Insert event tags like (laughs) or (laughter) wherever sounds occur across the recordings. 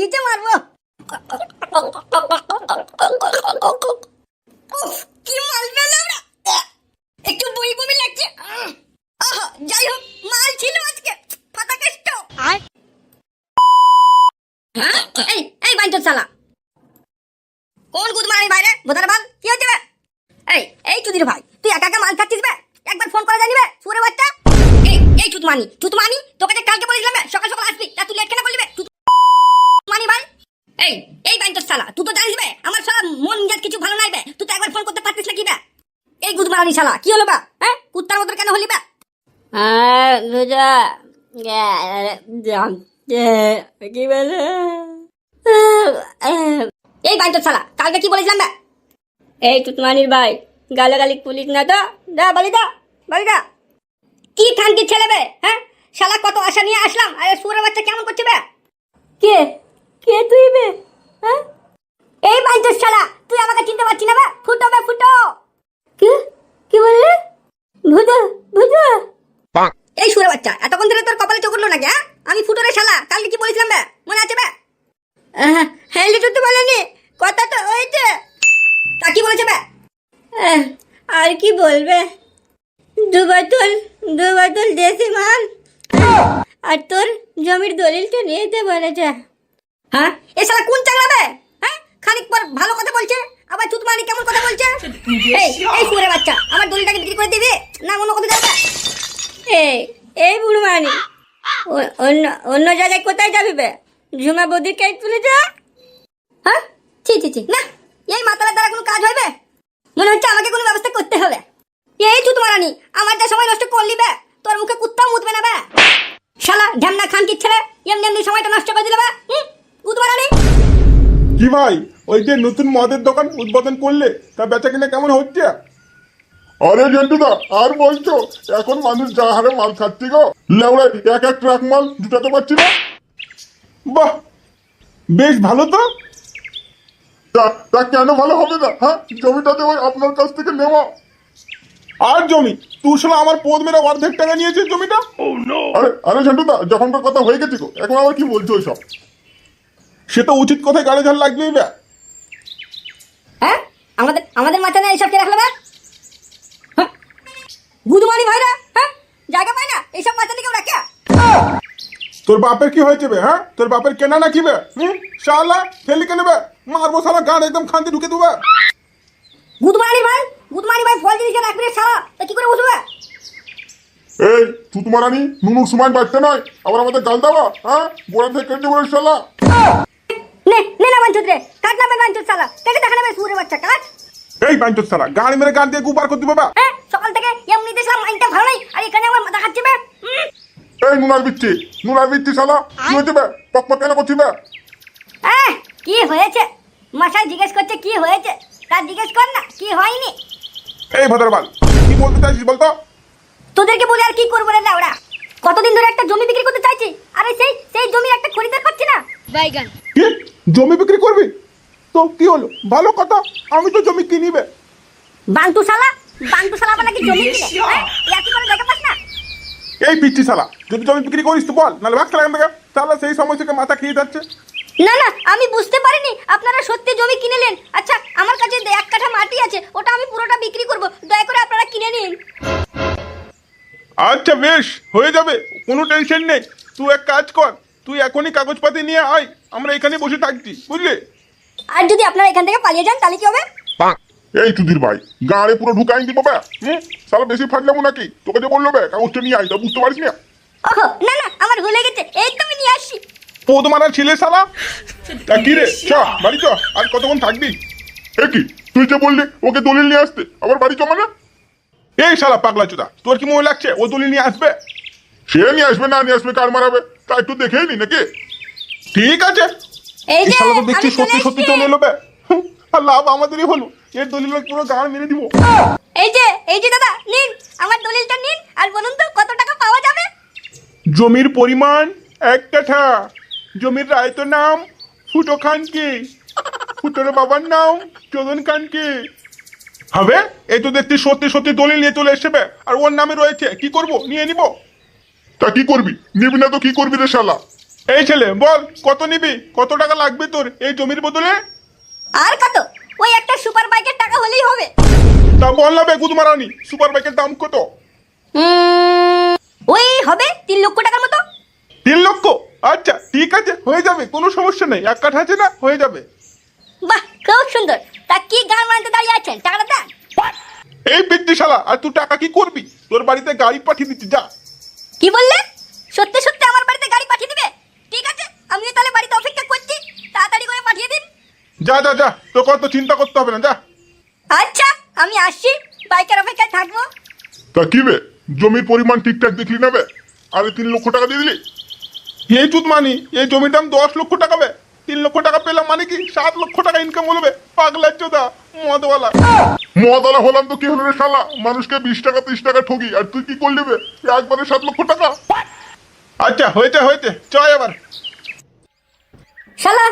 ঘিচে মারবো। কি মাল একটু বই বমি লাগছে। যাই হোক মাল ছিল আজকে। ফাটা কেষ্ট। হ্যাঁ? এই এই বাইতো চালা। কোন গুদ মারি বাইরে বোধার বাল কি হচ্ছে? এই এই চুদির ভাই তুই একা একা মাল খাচ্ছিস বে? একবার ফোন করে জানিবে সুরে বাচ্চা? এই চুতমানি চুতমানি তোকে কালকে বলেছিলাম বে, সকাল সকাল আসবি তা তুই লেট কেন করলি বে চুতমানি ভাই এই এই বাইন তোর শালা তুই তো জানিস বে আমার শালা মন মেজাজ কিছু ভালো নাই বে তুই তো একবার ফোন করতে পারতিস না কি বে? এই গুদ মারানি শালা কি হলো বা? হ্যাঁ? কুত্তার মতো কেন হলি বে? কি বলে? এই বাইন তোর শালা কালকে কি বলেছিলাম বে? এই তুতমানির ভাই গালাগালি পুলিশ না তো? দা বলি দা বলি দা কি খানকি ছেলে বে হ্যাঁ? শালা কত আশা নিয়ে আসলাম আরে সুরের বাচ্চা কেমন করছে বে কে কে তুই বে হ্যাঁ এই বাইঞ্চোর শালা তুই আমাকে চিনতে পারছি না বে ফুটো বে ফুটো কে কি বললে ভুজা ভুজা এই সুরে বাচ্চা এতক্ষণ ধরে তোর কপালে চোখ উঠল নাকি হ্যাঁ আমি ফুটোরে শালা কালকে কি বলেছিলাম বে মনে আছে বে হ্যাঁ লিটু তো বলেনি। কথা তো হয়েছে। তা কি বলেছে বে? আর কি বলবে? দু বোতল দু বোতল দেশি মাল। আর তোর জমির দলিলটা নিয়ে যেতে বলেছে। হ্যাঁ? এ শালা কোন চাংলা বে? হ্যাঁ? খানিক পর ভালো কথা বলছে, আবার তুতমানি কেমন কথা বলছে? এই এই বাচ্চা, আমার দলিটাকে বিক্রি করে দিবি, না অন্য কথা যাবে এই এই বুড়ো মানি অন্য অন্য জায়গায় কোথায় যাবি বে? ঝুমা বৌদির কেক তুলে যা হ্যাঁ? ছি ছি ছি। না এই মাতালের দ্বারা কোনো কাজ হবে মনে হচ্ছে আমাকে কোনো ব্যবস্থা করতে হবে। এই চুত মারানি আমার যা সময় নষ্ট করলি বে তোর মুখে কুত্তাও মুতবে না বে। শালা ঢ্যামনা খান কি ছেলে এমনি এমনি সময়টা নষ্ট করে দিলে বে হুম? কুত মারানি কি ভাই ওই যে নতুন মদের দোকান উদ্বোধন করলে তা বেচা কিনা কেমন হচ্ছে? আরে জন্টুদা আর বলছো এখন মানুষ যা হারে মাল খাচ্ছে গো লেওড়া এক এক ট্রাক মাল জুটাতে পারছি না? বাহ বেশ ভালো তো। তা তা কেন ভালো হবে না হ্যাঁ? জমিটাতে ওই আপনার কাছ থেকে নেওয়া। আর জমি? তুই শালা আমার পদ মেরে অর্ধেক টাকা নিয়েছিস জমিটা? আরে আরে ঝন্টুদা যখনকার কথা হয়ে গেছে গো এখন আবার কি বলছো ওইসব? সে তো উচিত কথায় গাড়ি ঝাল লাগবেই না। হ্যাঁ? আমাদের আমাদের মাথায় না এইসব কে রাখল বে? হ্যাঁ? গুদমানি ভাইরা হ্যাঁ? তোর বাপের কি হয়েছে বে হ্যাঁ? তোর বাপের কেনা না কি বে হুম? শালা ফেলি কেন বে? মারবো সালা গান একদম খান্তি ঢুকে দেবে। গুদমানি ভাই গুদমানি ভাই ফল জিনিস রাখবি রে শালা? তা কি করে বসবে? এই নুনুর সময় বাড়তে নয়? আবার আমাদের গাল দেওয়া হ্যাঁ? বোড়া থেকে কেটে বলে শালা। নে নে না বাঞ্চুত রে কাট না বাঞ্চুত শালা। কেটে দেখা নেবে সুরে বাচ্চা কাট। এই বাঞ্চত সালা গাড়ি মেরে গান দিয়ে গুবার করতে বাবা সকাল থেকে এমনি দেখলাম মাইন্ডটা ভালো নেই আর এখানে আমার মাথা খাচ্ছে বে। হুম। এই নুনার বিচ্ছি নুনার বিচ্ছি শালা কি হয়েছে বে? পক পক কেন করছি বে? কি হয়েছে? মাসায় জিজ্ঞেস করছে কি হয়েছে? তা জিজ্ঞেস কর না কি হয়নি? এই ভদ্রবাল কি বলতে চাইছিস বলতো? তোদেরকে বলে আর কি করব রে লাউড়া কতদিন ধরে একটা জমি বিক্রি করতে চাইছি আরে সেই সেই জমির একটা খরিদার পাচ্ছি না। কি? জমি বিক্রি করবি? তো কি হলো? ভালো কথা আমি তো জমি কিনিবে বান্টু শালা বান্টু শালা আবার নাকি জমি কিনে হ্যাঁ? এ আর কি করে দেখা পাস না এই পিচ্ছি শালা যদি জমি বিক্রি করিস তো বল নাহলে ভাগ খেলা থেকে। তাহলে সেই সময় থেকে মাথা খেয়ে যাচ্ছে। না না আমি বুঝতে পারিনি আপনারা সত্যি জমি কিনেলেন আচ্ছা আমার কাছে এক কাঠা মাটি আছে ওটা আমি পুরোটা বিক্রি করব দয়া করে আপনারা কিনে নিন। আচ্ছা বেশ হয়ে যাবে কোনো টেনশন নেই। তুই এক কাজ কর তুই এখনই কাগজপাতি নিয়ে আয় আমরা এখানে বসে থাকছি বুঝলি? আর যদি আপনারা এখান থেকে পালিয়ে যান তাহলে কি হবে? এই চুদির ভাই গাড়ে পুরো ঢুকাই দিব ব্যা হুম? সালা বেশি ফাটলাম নাকি? তোকে যে বলল বে কাগজটা নিয়ে আয় তা বুঝতে পারিস না? ওহো না না আমার ভুলে গেছে আমি নিয়ে আসছি। পোদ মারা ছিলে সালা (laughs) তা কি রে? চ বাড়ি চ আর কতক্ষণ থাকবি? এ কি তুই যে বললি ওকে দলিল নিয়ে আসতে আবার বাড়ি চ মানে এই শালা পাগলা চোদা তোর কি মনে লাগছে ও দলিল নিয়ে আসবে? সে নিয়ে আসবে না নিয়ে আসবে কার মারাবে? তা একটু দেখেই নি নাকি? ঠিক আছে। এই শালা তো দেখছি সত্যি সত্যি চলে এলো বে। হুম, আর লাভ আমাদেরই হলো। এর দলিল পুরো গান মেরে দিব। এই যে এই যে দাদা নিন। আমার দলিলটা নিন আর বলুন তো কত টাকা পাওয়া যাবে? জমির পরিমাণ এক কাঠা জমির রায়তের নাম ফুটো খানকে। ফুটোর বাবার নাম চোদন খানকে। হবে? এই তো দেখতে সত্যি সত্যি দলিল নিয়ে চলে এসেবে আর ওর নামে রয়েছে। কি করব? নিয়ে নিব? তা কি করবি? নিবি না তো কি করবি রে শালা? এই ছেলে বল কত নিবি? কত টাকা লাগবে তোর এই জমির বদলে? আর কত? ওই একটা সুপার বাইকের টাকা হলেই হবে। তা বল না বে গুদমারানি সুপার বাইকের দাম কত? ওই হবে তিন লক্ষ টাকার মতো। তিন লক্ষ? আচ্ছা ঠিক আছে হয়ে যাবে কোনো সমস্যা নেই। এক কাঠ আছে না হয়ে যাবে। বাহ খুব সুন্দর। তা কি গান মানতে দাঁড়িয়ে আছেন? টাকাটা দেন। এই বৃদ্ধি শালা আর তুই টাকা কি করবি? তোর বাড়িতে গাড়ি পাঠিয়ে দিচ্ছি যা। কি বললে? সত্যি সত্যি আমার বাড়িতে গাড়ি পাঠিয়ে দিবে ঠিক আছে আমিও তাহলে বাড়িতে অপেক্ষা করছি তাড়াতাড়ি করে পাঠিয়ে দিন যা যা যা তোকে অত চিন্তা করতে হবে না যা। আচ্ছা আমি আসছি। বাইকের অপেক্ষায় থাকব। তা কি বে? জমির পরিমাণ ঠিকঠাক দেখলি না বে? আরে তিন লক্ষ টাকা দিয়ে দিলি? এই চুত মানি এই জমির দাম দশ লক্ষ টাকা বে। তিন লক্ষ টাকা পেলাম মানে কি? সাত লক্ষ টাকা ইনকাম হলো বে। পাগলার চোদা মদওয়ালা। মদওয়ালা হলাম তো কি হলো রে শালা? মানুষকে বিশ টাকা ত্রিশ টাকা ঠকি আর তুই কি করলি বে? একবারে সাত লক্ষ টাকা। আচ্ছা হয়েছে হয়েছে। চয় এবার শালা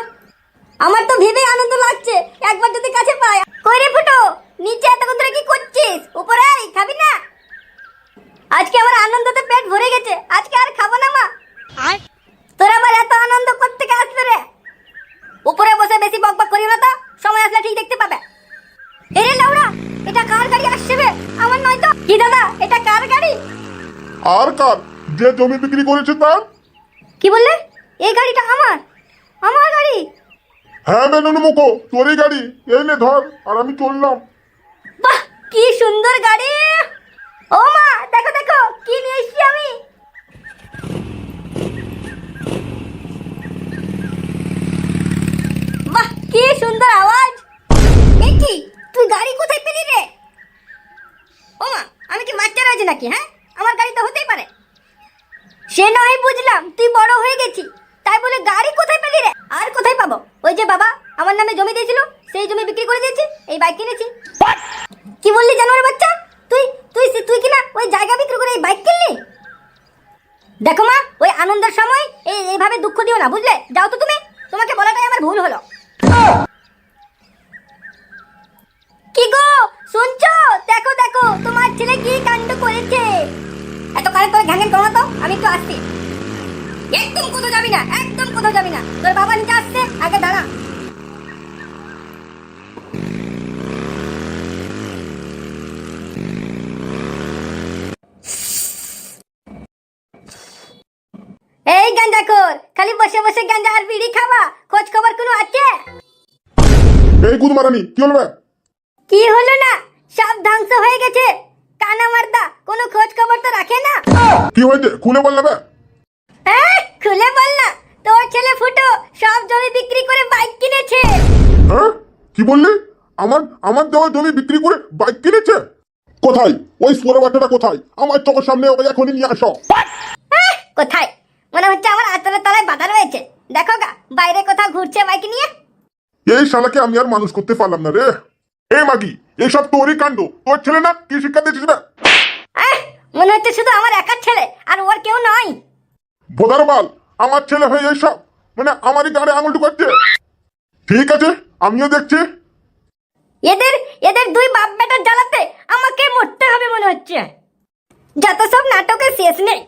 আমার তো ভেবে আনন্দ লাগছে একবার যদি কাছে পাই কই রে ফুটো নিচে এতক্ষণ ধরে কি করছিস উপরে আয়, খাবি না আজকে আমার আনন্দতে পেট ভরে গেছে আজকে আর খাব না মা তোর আবার এত আনন্দ করতে কে আসবে রে উপরে বসে বেশি বকবক করি না তো সময় আসলে ঠিক দেখতে পাবে এরে লাউড়া এটা কার গাড়ি আসছে বে আমার নয় তো কি দাদা এটা কার গাড়ি আর কার? যে জমি বিক্রি করেছে তার? কি বললে? এই গাড়িটা আমার। আমার গাড়ি। হ্যাঁ বেনুন মুখো তোরই গাড়ি। এই নে ধর আর আমি চললাম। বাহ কি সুন্দর গাড়ি। ও মা দেখো দেখো কি নিয়ে এসেছি আমি। বাহ কি সুন্দর আওয়াজ। এই কি তুই গাড়ি কোথায় পেলি রে? ও মা আমি কি বাচ্চা রয়েছে নাকি হ্যাঁ? আমার গাড়ি তো হতেই পারে। সে নয় বুঝলাম, তুই বড় হয়ে গেছি। তাই বলে গাড়ি কোথায় পেলি রে? আর কোথায় পাবো? ওই যে বাবা, আমার নামে জমি দিয়েছিল, সেই জমি বিক্রি করে দিয়েছি, এই বাইক কিনেছি। কি বললি জানোয়ার বাচ্চা? তুই তুই তুই কি না ওই জায়গা বিক্রি করে এই বাইক কিনলি? দেখো মা, ওই আনন্দের সময় এই এইভাবে দুঃখ দিও না, বুঝলে? যাও তো তুমি। তোমাকে বলাটাই আমার ভুল হলো। কারে করে ঘ্যাঙ্গেন করো তো? আমি একটু আসছি। একদম কোথাও যাবি না একদম কোথাও যাবি না। তোর বাবা নিচে আসছে আগে দাঁড়া। এই গাঞ্জাখোর খালি বসে বসে গাঞ্জা আর বিড়ি খাওয়া খোঁজ খবর কোনো আছে? এই গুদমারানি কি হলো কি হলো না? সব ধ্বংস হয়ে গেছে। কানা মারদা কোনো খোঁজ খবর তো রাখে না। কি হয়েছে? খুলে বল না বে? হ্যাঁ খুলে বল না। তোর ছেলে ফুটো সব জমি বিক্রি করে বাইক কিনেছে। হ্যাঁ? কি বললি? আমার আমার দেওয়া জমি বিক্রি করে বাইক কিনেছে? কোথায়? ওই সোনা বাচ্চাটা কোথায়? আমার চোখের সামনে ওকে এখনই নিয়ে আসো। কোথায়? মনে হচ্ছে আমার আতলের তলায় বাধা রয়েছে। দেখো গা বাইরে কোথাও ঘুরছে বাইক নিয়ে। এই শালাকে আমি আর মানুষ করতে পারলাম না রে। এ মাগি এসব তোরই কাণ্ড। তোর ছেলে না? কি শিক্ষা বে? আহ, মনে হচ্ছে শুধু আমার একার ছেলে আর ওর কেউ নয় ভোদার বাল আমার ছেলে হয়ে এইসব মানে আমারই গাড়ি আঙুল ঢুকাচ্ছে। ঠিক আছে আমিও দেখছি। এদের এদের দুই বাপ বেটার জ্বালাতে আমাকে মরতে হবে মনে হচ্ছে। যত সব নাটকের শেষ নেই।